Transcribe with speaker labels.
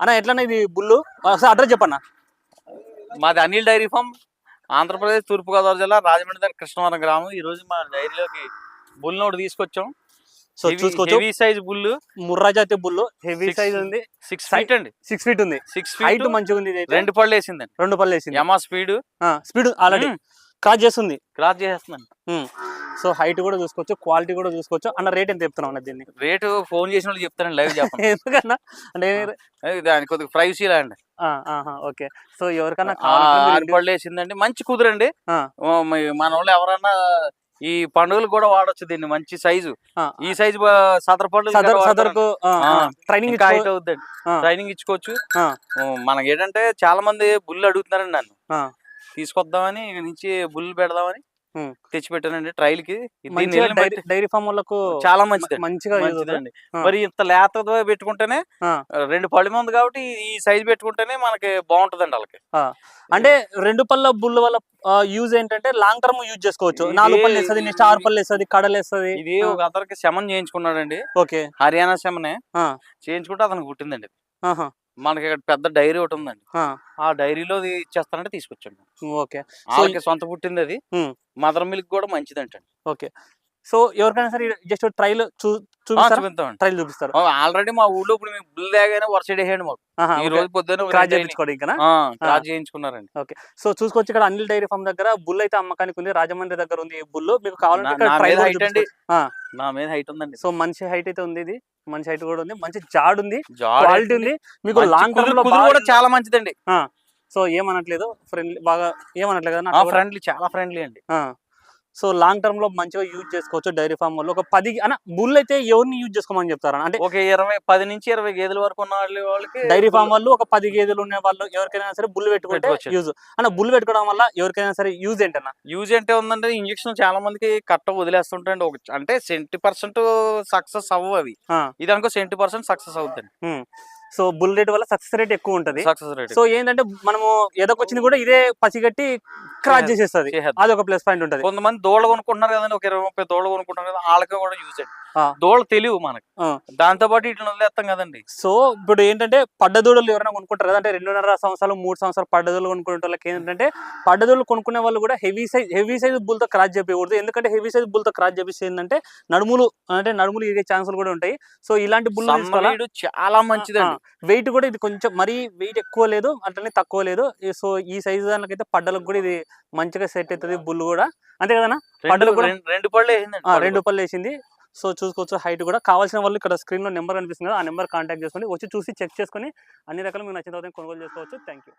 Speaker 1: అన్న ఎట్లన్నా ఇది బుల్లు? ఒకసారి అడ్రస్ చెప్పన్నా.
Speaker 2: మాది అనిల్ డైరీ ఫామ్ ఆంధ్రప్రదేశ్ తూర్పుగోదావరి జిల్లా రాజమండ్రి దగ్గర కృష్ణవరం గ్రామం. ఈ రోజు మా డైరీలోకి బుల్ నోటి తీసుకొచ్చాం.
Speaker 1: సో చూసుకోవచ్చు.
Speaker 2: హెవీ సైజ్ బుల్
Speaker 1: ముర్రా జాతి బుల్లు. హెవీ సైజ్ ఉంది.
Speaker 2: సిక్స్ ఫీట్ అండి.
Speaker 1: సిక్స్ ఫీట్ ఉంది.
Speaker 2: సిక్స్ ఫీట్
Speaker 1: మంచిగా ఉంది.
Speaker 2: రెండు పళ్ళు వేసిందండి.
Speaker 1: రెండు పళ్ళు వేసింది.
Speaker 2: యమా స్పీడ్
Speaker 1: స్పీడ్ ఆల్రెడీ క్రాస్ చేస్తుంది.
Speaker 2: క్రాస్ చేసేస్తుందండి.
Speaker 1: సో హైట్ కూడా చూసుకోవచ్చు క్వాలిటీ కూడా చూసుకోవచ్చు. అన్న రేట్ ఎంత చెప్తున్నావు అన్న దీన్ని?
Speaker 2: రేటు ఫోన్ చేసిన వాళ్ళు చెప్తానండి లైవ్ చెప్పండి
Speaker 1: ఎందుకన్నా? అంటే
Speaker 2: దాని కొద్దిగా ప్రైవసీ లాండి
Speaker 1: ఓకే. సో ఎవరికన్నా
Speaker 2: వేసిందండి. మంచి కుదురండి. మన వాళ్ళు ఎవరన్నా ఈ పండుగలు కూడా వాడొచ్చు దీన్ని మంచి సైజు ఈ సైజు సదర
Speaker 1: సదర్కు
Speaker 2: ఆ,
Speaker 1: ట్రైనింగ్
Speaker 2: హైట్. ట్రైనింగ్ ఇచ్చుకోవచ్చు. మనకి ఏంటంటే చాలా మంది బుల్ అడుగుతున్నారండి నన్ను. తీసుకొద్దామని ఇక నుంచి బుల్ పెడదామని. తెచ్చి పెట్టానండి ట్రయల్కి
Speaker 1: డైరీ ఫామ్ వాళ్ళకు
Speaker 2: చాలా మంచిది
Speaker 1: మంచిగా.
Speaker 2: మంచిదండి. మరి ఇంత లేత పెట్టుకుంటేనే. రెండు పళ్ళు ఉంది కాబట్టి ఈ సైజ్ పెట్టుకుంటేనే మనకి బాగుంటదండి వాళ్ళకి.
Speaker 1: అంటే రెండు పళ్ళ బుల్ వల్ల యూజ్ ఏంటంటే లాంగ్ టర్మ్ యూజ్ చేసుకోవచ్చు. నాలుగు పళ్ళు వేస్తుంది నెక్స్ట్ ఆరు పళ్ళు వేస్తుంది కడలు వేస్తుంది.
Speaker 2: ఇది ఒక అతనికి శమన్ చేయించుకున్నాడండి.
Speaker 1: ఓకే.
Speaker 2: హర్యానా శమనే. చేయించుకుంటే అతనికి పుట్టిందండి మనకి ఇక్కడ పెద్ద డైరీ ఒకటి ఉందండి.
Speaker 1: ఆ,
Speaker 2: డైరీలో ఇచ్చేస్తానంటే తీసుకొచ్చాను.
Speaker 1: ఓకే.
Speaker 2: వాళ్ళకి సొంత పుట్టింది అది. మదర్ మిల్క్ కూడా మంచిదంటండి.
Speaker 1: ఓకే. సో ఎవరికైనా సరే జస్ట్ ట్రైల్ చూ ట్రైల్ చూపిస్తారు?
Speaker 2: ఆల్రెడీ మా ఊళ్ళో ఇప్పుడు మీకు బుల్ దాగానే వేయండి మాకు. ఈ
Speaker 1: ఓకే.
Speaker 2: రోజు పొద్దున్న
Speaker 1: క్రాస్ చేయించుకోవడం ఇంకా
Speaker 2: క్రాస్ చేయించుకున్నారండి.
Speaker 1: సో చూసుకోవచ్చు ఇక్కడ అనిల్ డైరీ ఫామ్ దగ్గర బుల్ అయితే అమ్మకానికి ఉంది. రాజమండ్రి దగ్గర ఉంది ఈ బుల్ మీకు కావాలంటే
Speaker 2: నా- మీద హైట్ ఉందండి.
Speaker 1: సో మంచి హైట్ అయితే ఉంది ఇది. మంచి హైట్ కూడా ఉంది. మంచి జాడ్ ఉంది. క్వాలిటీ ఉంది. మీకు లాంగ్ టర్మ్లో
Speaker 2: కూడా చాలా మంచిదండి.
Speaker 1: సో ఏమనట్లేదు? ఫ్రెండ్లీ బాగా ఏమనట్లేదు.
Speaker 2: ఫ్రెండ్లీ చాలా ఫ్రెండ్లీ అండి.
Speaker 1: సో లాంగ్ టర్మ్లో మంచిగా యూజ్ చేసుకోవచ్చు డైరీ ఫామ్ వాళ్ళు. ఒక పది అన్న బుల్ అయితే ఎవరిని యూజ్ చేసుకోమని చెప్తారా? అంటే
Speaker 2: ఒక ఇరవై పది నుంచి ఇరవై గేదెల వరకు ఉన్న వాళ్ళ వాళ్ళకి
Speaker 1: డైరీ ఫామ్ వాళ్ళు ఒక పది గేదెలు ఉన్న వాళ్ళు ఎవరికైనా సరే బుల్ పెట్టుకుంటే. యూజ్. అన్న బుల్ పెట్టుకోవడం వల్ల ఎవరికైనా సరే యూజ్ ఏంటన్నా?
Speaker 2: యూజ్ అంటే ఉందంటే ఇంజక్షన్ చాలా మందికి కట్ట వదిలేస్తుంటాయండి. ఒక అంటే సెంటీ పర్సెంట్ సక్సెస్ అవ్వు అవి. ఇది అనుకో సెంటీ పర్సెంట్ సక్సెస్ అవుతుంది
Speaker 1: సో బుల్ రేట్ వల్ల సక్సెస్ రేట్ ఎక్కువ ఉంటది.
Speaker 2: సక్సెస్ రేట్
Speaker 1: సో ఏంటంటే మనము ఎదకొచ్చింది కూడా ఇదే పసిగట్టి క్రాస్ చేసేస్తుంది. అది ఒక ప్లస్ పాయింట్ ఉంటది.
Speaker 2: కొంతమంది దోళ్ళ కొనుక్కుంటున్నారు కదండి ఒక ఇరవై ముప్పై దోళ్ళ కొనుక్కుంటున్నారు కదా వాళ్ళకి కూడా యూజ్ అండి
Speaker 1: ఆ.
Speaker 2: దోళ్ళ తెలివి మనకి. దాంతో పాటు ఇట్లా వదిలేస్తాం కదండి.
Speaker 1: సో ఇప్పుడు ఏంటంటే పడ్డదూడలు ఎవరైనా కొనుక్కుంటారు అంటే రెండున్నర సంవత్సరాలు మూడు సంవత్సరాలు పడ్డదూడలు కొనుక్కునే వాళ్ళకి ఏంటంటే పడ్డదూడలు కొనుక్కునే వాళ్ళు కూడా హెవీ సైజ్ హెవీ సైజ్ బుల్తో క్రాస్ చెప్పకూడదు ఎందుకంటే హెవీ సైజ్ బుల్తో క్రాస్ చేపిస్తే ఏంటంటే నడుములు అంటే నడుములు ఇగే ఛాన్సులు కూడా ఉంటాయి. సో ఇలాంటి బుల్
Speaker 2: చాలా మంచిదండి.
Speaker 1: వెయిట్ కూడా ఇది కొంచెం మరీ వెయిట్ ఎక్కువ లేదు అట్లనే తక్కువ లేదు. సో ఈ సైజ్ దానికైతే పడ్డలకు కూడా ఇది మంచిగా సెట్ అవుతుంది బుల్ కూడా. అంతే కదనా
Speaker 2: రెండు-
Speaker 1: పంటలు కూడా-
Speaker 2: రెండు- పళ్ళు
Speaker 1: రెండు పళ్ళు వేసింది. సో చూసుకోవచ్చు హైట్ కూడా. కావాల్సిన వాళ్ళు ఇక్కడ స్క్రీన్లో నెంబర్ కనిపిస్తుంది కదా ఆ నెంబర్ కాంటాక్ట్ చేసుకొని వచ్చి చూసి చెక్ చేసుకొని అన్ని రకాలు మీకు నచ్చిన తర్వాత కొనుగోలు చేసుకోవచ్చు. Thank you